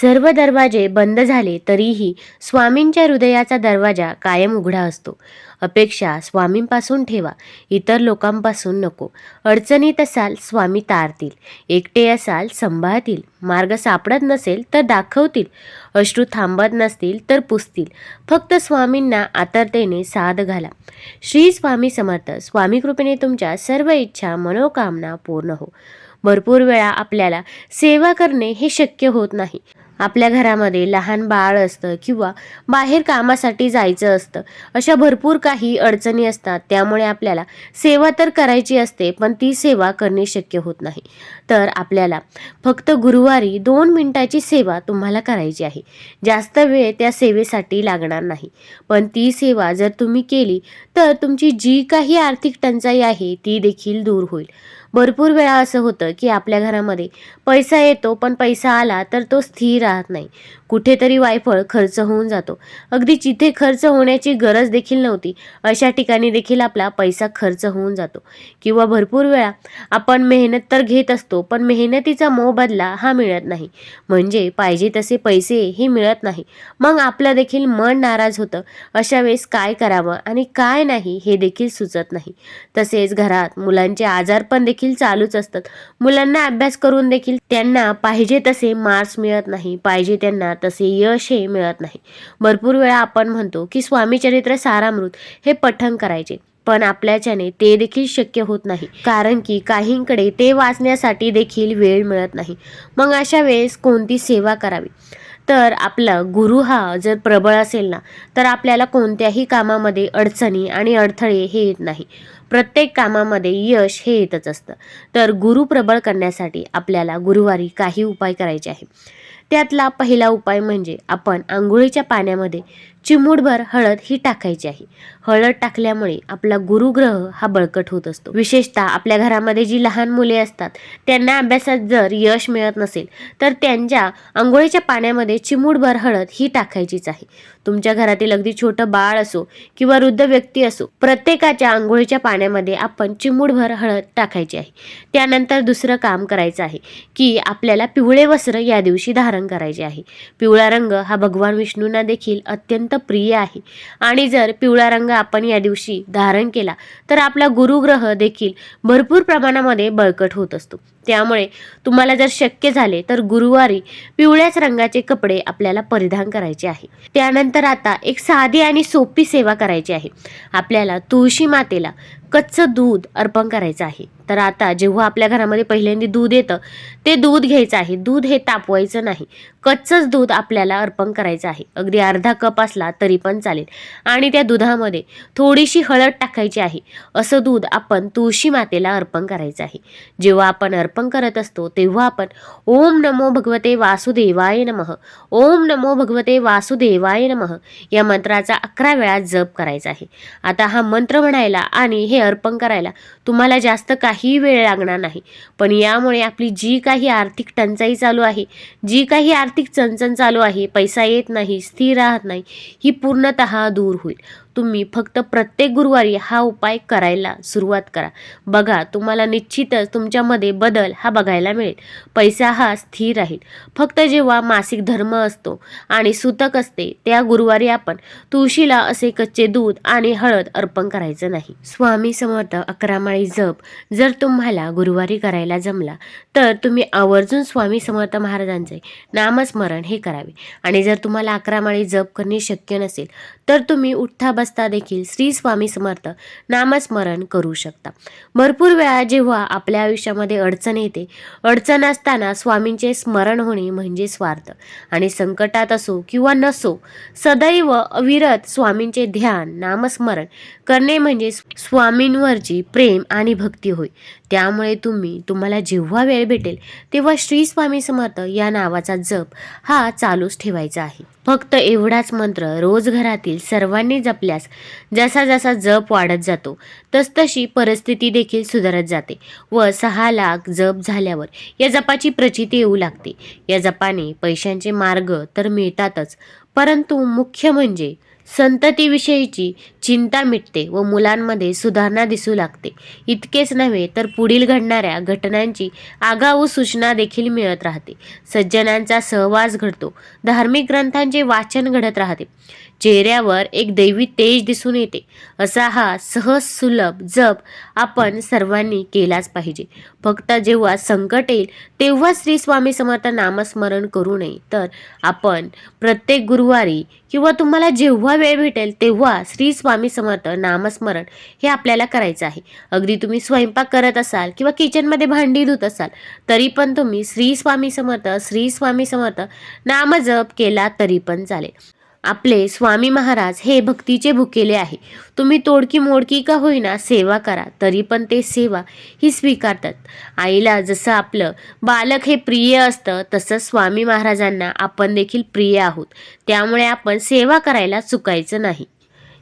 सर्व दरवाजे बंद झाले तरीही स्वामींच्या हृदयाचा दरवाजा कायम उघडा असतो. अपेक्षा स्वामींपासून ठेवा इतर लोकांपासून नको. अडचणीत असाल स्वामी तारतील एकटे असाल संभाळतील मार्ग सापडत नसेल तर दाखवतील अश्रू थांबत नसतील तर पुसतील. फक्त स्वामींना आतरतेने साध घाला. श्री स्वामी समर्थ स्वामी कृपेने तुमच्या सर्व इच्छा मनोकामना पूर्ण हो. भरपूर वेळा आपल्याला सेवा करणे हे शक्य होत नाही. आपल्या घरामध्ये लहान बाळ असतं किंवा बाहेर कामासाठी जायचं असतं. अशा भरपूर काही अडचणी असतात. त्यामुळे आपल्याला सेवा तर करायची असते पण ती सेवा करणे शक्य होत नाही. तर आपल्याला फक्त गुरुवारी दोन मिनिटाची सेवा तुम्हाला करायची आहे. जास्त वेळ त्या सेवेसाठी लागणार नाही. पण ती सेवा जर तुम्ही केली तर तुमची जी काही आर्थिक टंचाई आहे ती देखील दूर होईल. भरपूर वेळा असं होतं की आपल्या घरामध्ये पैसा येतो पण पैसा आला तर तो स्थिर राहत नाही. कुठेतरी वायफळ खर्च होऊन जातो. अगदी जिथे खर्च होण्याची गरज देखील नव्हती अशा ठिकाणी देखील आपला पैसा खर्च होऊन जातो. किंवा भरपूर वेळा आपण मेहनत तर घेत असतो पण मेहनतीचा मोबदला हा मिळत नाही. म्हणजे पाहिजे तसे पैसे हे मिळत नाही. मग आपलं देखील मन नाराज होतं. अशा वेळेस काय करावं आणि काय नाही हे देखील सुचत नाही. तसेच घरात मुलांचे आजार पण देखील चालूच असतात. मुलांना अभ्यास करून देखील त्यांना पाहिजे तसे मार्क्स मिळत नाही. पाहिजे त्यांना तसे यश हे मिळत नाही. भरपूर वेळा आपण म्हणतो की स्वामी चरित्र सारामृत हे पठण करायचे पण आपल्याच्याने ते देखील शक्य होत नाही. कारण की काहींकडे ते वाचण्यासाठी देखील वेळ मिळत नाही. मग अशा वेळेस कोणती सेवा करावी? तर आपला गुरु हा जर प्रबळ असेल ना तर आपल्याला कोणत्याही कामामध्ये अडचणी आणि अडथळे हे येत नाही. प्रत्येक कामामध्ये यश हे येतच असतं. तर गुरु प्रबळ करण्यासाठी आपल्याला गुरुवारी काही उपाय करायचे आहे त्यातला पहिला उपाय म्हणजे आपण आंघोळीच्या पाण्यामध्ये चिमूटभर हळद ही टाकायची आहे. हळद टाकल्यामुळे आपला गुरुग्रह हा बळकट होत असतो. विशेषतः आपल्या घरामध्ये जी लहान मुले असतात त्यांना अभ्यासात जर यश मिळत नसेल तर त्यांच्या आंघोळीच्या पाण्यामध्ये चिमूटभर हळद ही टाकायचीच आहे. तुमच्या घरातील अगदी छोटं बाळ असो किंवा वृद्ध व्यक्ती असो प्रत्येकाच्या आंघोळीच्या पाण्यामध्ये आपण चिमूटभर हळद टाकायची आहे. त्यानंतर दुसरं काम करायचं आहे की आपल्याला पिवळे वस्त्र या दिवशी धारण करायचे आहे. पिवळा रंग हा भगवान विष्णूंना देखील अत्यंत प्रिय आहे. आणि जर पिवळा रंग आपण या दिवशी धारण केला तर आपला गुरुग्रह देखील भरपूर प्रमाणामध्ये बळकट होत असतो. त्यामुळे तुम्हाला जर शक्य झाले तर गुरुवारी पिवळ्याच रंगाचे कपडे आपल्याला परिधान करायचे आहे. त्यानंतर आता एक साधी आणि सोपी सेवा करायची आहे. आपल्याला तुळशी मातेला कच्चं दूध अर्पण करायचं आहे. तर आता जेव्हा आपल्या घरामध्ये पहिल्यांदा दूध येतं ते दूध घ्यायचं आहे. दूध हे तापवायचं नाही. कच्चंच दूध आपल्याला अर्पण करायचं आहे. अगदी अर्धा कप असला तरी पण चालेल. आणि त्या दुधामध्ये थोडीशी हळद टाकायची आहे. असं दूध आपण तुळशी मातेला अर्पण करायचं आहे. जेव्हा आपण अर्पण करत असतो तेव्हा आपण ओम नमो भगवते वासुदेवाय नमः. ओम नमो भगवते वासुदेवाय नमः. या मंत्राचा अकरा वेळा जप करायचा आहे. आता हा मंत्र म्हणायला आणि हे अर्पण करायला तुम्हाला जास्त काही वेळ लागणार नाही. पण यामुळे आपली जी काही आर्थिक टंचाई चालू आहे जी काही आर्थिक आर्थिक चणचण चालू आहे पैसा येत नाही स्थिर राहत नाही ही पूर्णतः दूर होईल. तुम्ही फक्त प्रत्येक गुरुवारी हा उपाय करायला सुरुवात करा. बघा तुम्हाला निश्चितच तुमच्यामध्ये बदल हा बघायला मिळेल. पैसा हा स्थिर राहील. फक्त जेव्हा मासिक धर्म असतो आणि सुतक असते त्या गुरुवारी आपण तुळशीला असे कच्चे दूध आणि हळद अर्पण करायचं नाही. स्वामी समर्थ अकरामाळी जप. जर तुम्हाला गुरुवारी करायला जमला तर तुम्ही आवर्जून स्वामी समर्थ महाराजांचे नामस्मरण हे करावे. आणि जर तुम्हाला अकरामाळी जप करणे शक्य नसेल तर तुम्ही उठता बसता देखील श्री स्वामी समर्थ नामस्मरण करू शकता. भरपूर वेळा जेव्हा आपल्या आयुष्यामध्ये अडचण येते अडचण असताना स्वामींचे स्मरण होणे म्हणजे स्वार्थ. आणि संकटात असो किंवा नसो सदैव अविरत स्वामींचे ध्यान नामस्मरण करणे म्हणजे स्वामींवरची प्रेम आणि भक्ती होय. त्यामुळे तुम्ही तुम्हाला जेव्हा वेळ भेटेल तेव्हा श्री स्वामी समर्थ या नावाचा जप हा चालूच ठेवायचा आहे. फक्त एवढाच मंत्र रोज घरातील सर्वांनी जपल्यास जसा जसा जप वाढत जातो तसतशी परिस्थिती देखील सुधारत जाते व सहा लाख जप झाल्यावर या जपाची प्रचिती येऊ लागते. या जपाने पैशांचे मार्ग तर मिळतातच परंतु मुख्य म्हणजे संततीविषयीची चिंता मिटते व मुलांमध्ये सुधारणा दिसू लागते. इतकेच नव्हे तर पुढील घडणाऱ्या घटनांची आगाऊ सूचना देखील मिळत राहते. सज्जनांचा सहवास घडतो. धार्मिक ग्रंथांचे वाचन घडत राहते. चेहऱ्यावर एक दैवी तेज दिसून येते. असा हा सहज सुलभ जप आपण सर्वांनी केलाच पाहिजे. फक्त जेव्हा संकट येईल तेव्हा श्री स्वामी समर्थ नामस्मरण करू नये. तर आपण प्रत्येक गुरुवारी किंवा तुम्हाला जेव्हा जेव्हा वेळ भेटेल तेव्हा श्री स्वामी समर्थ नामस्मरण हे आपल्याला करायचं आहे. अगदी तुम्ही स्वयंपाक करत असाल किंवा किचनमध्ये भांडी धुत असाल तरी पण तुम्ही श्री स्वामी समर्थ श्री स्वामी समर्थ नामजप केला तरी पण चालेल. आपले स्वामी महाराज हे भक्तीचे भुकेले आहे. तुम्ही तोडकी मोडकी का होईना सेवा करा तरी पण ते सेवा ही स्वीकारतात. आईला जसं आपलं बालक हे प्रिय असतं तसं स्वामी महाराजांना आपण देखील प्रिय आहोत. त्यामुळे आपण सेवा करायला चुकायचं नाही.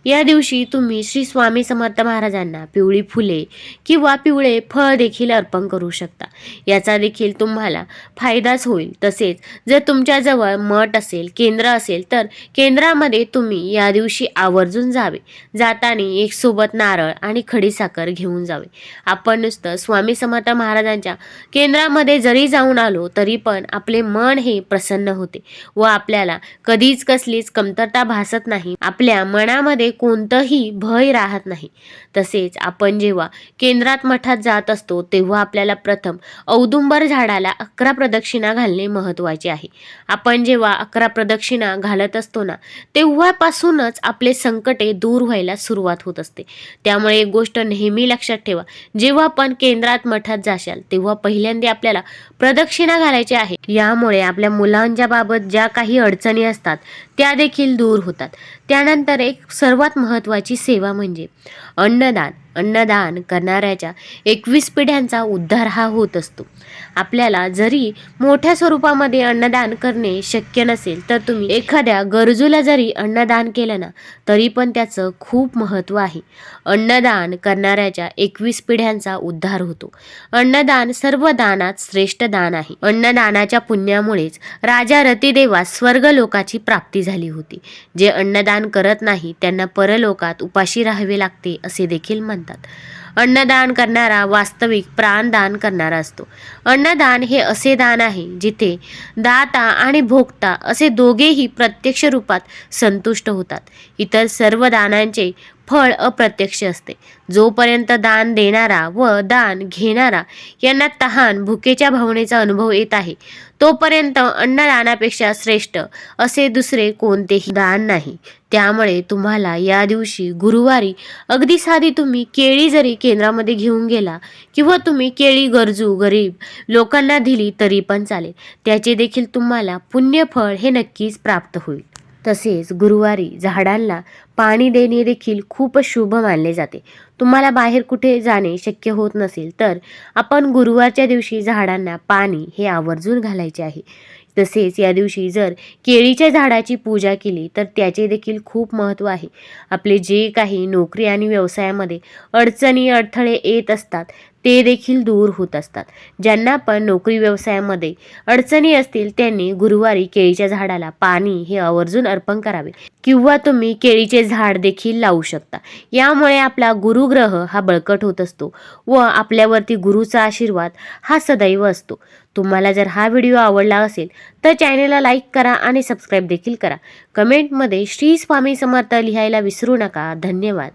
या दिवशी तुम्ही श्री स्वामी समर्थ महाराजांना पिवळी फुले किंवा पिवळे फळ देखील अर्पण करू शकता. याचा देखील तुम्हाला फायदाच होईल. तसेच जर तुमच्याजवळ मठ असेल केंद्र असेल तर केंद्रामध्ये तुम्ही या दिवशी आवर्जून जावे. जाताना एक सोबत नारळ आणि खडीसाखर घेऊन जावे. आपण नुसतं स्वामी समर्थ महाराजांच्या केंद्रामध्ये जरी जाऊन आलो तरी पण आपले मन हे प्रसन्न होते व आपल्याला कधीच कसलीच कमतरता भासत नाही. आपल्या मनामध्ये कोणतंही भय राहत नाही. तसेच आपण जेव्हा केंद्रात मठात जात असतो तेव्हा आपल्याला प्रथम औदुंबर झाडाला अकरा प्रदक्षिणा घालणे महत्त्वाचे आहे. आपण जेव्हा अकरा प्रदक्षिणा घालत असतो ना तेव्हापासूनच आपले संकटे दूर व्हायला सुरुवात होत असते. त्यामुळे एक गोष्ट नेहमी लक्षात ठेवा जेव्हा आपण केंद्रात मठात जाशाल तेव्हा पहिल्यांदा आपल्याला प्रदक्षिणा घालायची आहे. यामुळे आपल्या मुलांच्या बाबत ज्या काही अडचणी असतात त्या देखील दूर होतात. त्यानंतर एक सर्वात महत्त्वाची सेवा म्हणजे अन्नदान. अन्नदान करणाऱ्याच्या एकवीस पिढ्यांचा उद्धार हा होत असतो. आपल्याला जरी मोठ्या स्वरूपामध्ये अन्नदान करणे शक्य नसेल तर तुम्ही एखाद्या गरजूला जरी अन्नदान केलं ना तरी पण त्याचं खूप महत्त्व आहे. अन्नदान करणाऱ्याच्या एकवीस पिढ्यांचा उद्धार होतो. अन्नदान सर्व दानात श्रेष्ठ दान आहे. अन्नदानाच्या पुण्यामुळेच राजा रतिदेवास स्वर्ग लोकाची प्राप्ती झाली होती. जे अन्नदान करत नाही त्यांना परलोकात उपाशी राहावे लागते असे देखील म्हणतात. म्हणतात. अन्नदान करणारा वास्तविक प्राणदान करणारा असतो. अन्नदान हे असे दान आहे जिथे दाता आणि भोगता असे दोघेही प्रत्यक्ष रूपात संतुष्ट होतात. इतर सर्व दानांचे फळ अप्रत्यक्ष असते. जोपर्यंत दान देणारा व दान घेणारा यांना तहान भुकेच्या भावनेचा अनुभव येत आहे तोपर्यंत अन्नदानापेक्षा श्रेष्ठ असे दुसरे कोणतेही दान नाही. त्यामुळे तुम्हाला या दिवशी गुरुवारी अगदी साधी तुम्ही केळी जरी केंद्रामध्ये घेऊन गेला किंवा तुम्ही केळी गरजू गरीब लोकांना दिली तरी पण चालेल. त्याचे देखील तुम्हाला पुण्यफळ हे नक्कीच प्राप्त होईल. तसेच गुरुवारी झाडांना पाणी देणे देखील खूप शुभ मानले जाते. तुम्हाला बाहेर कुठे जाणे शक्य होत नसेल तर आपण गुरुवारच्या दिवशी झाडांना पाणी हे आवर्जून घालायचे आहे. तसेच या दिवशी जर केळीच्या झाडाची पूजा केली तर त्याचे देखील खूप महत्त्व आहे. आपले जे काही नोकरी आणि व्यवसायामध्ये अडचणी अडथळे येत असतात ते देखील दूर होत असतात. ज्यांना पण नोकरी व्यवसायामध्ये अडचणी असतील त्यांनी गुरुवारी केळीच्या झाडाला पाणी हे आवर्जून अर्पण करावे. किंवा तुम्ही केळीचे झाड देखील लावू शकता. यामुळे आपला गुरुग्रह हा बळकट होत असतो व आपल्यावरती गुरुचा आशीर्वाद हा सदैव असतो. तुम्हाला जर हा व्हिडिओ आवडला असेल तर चॅनेलला लाईक करा आणि सबस्क्राईब देखील करा. कमेंटमध्ये श्री स्वामी समर्थ लिहायला विसरू नका. धन्यवाद.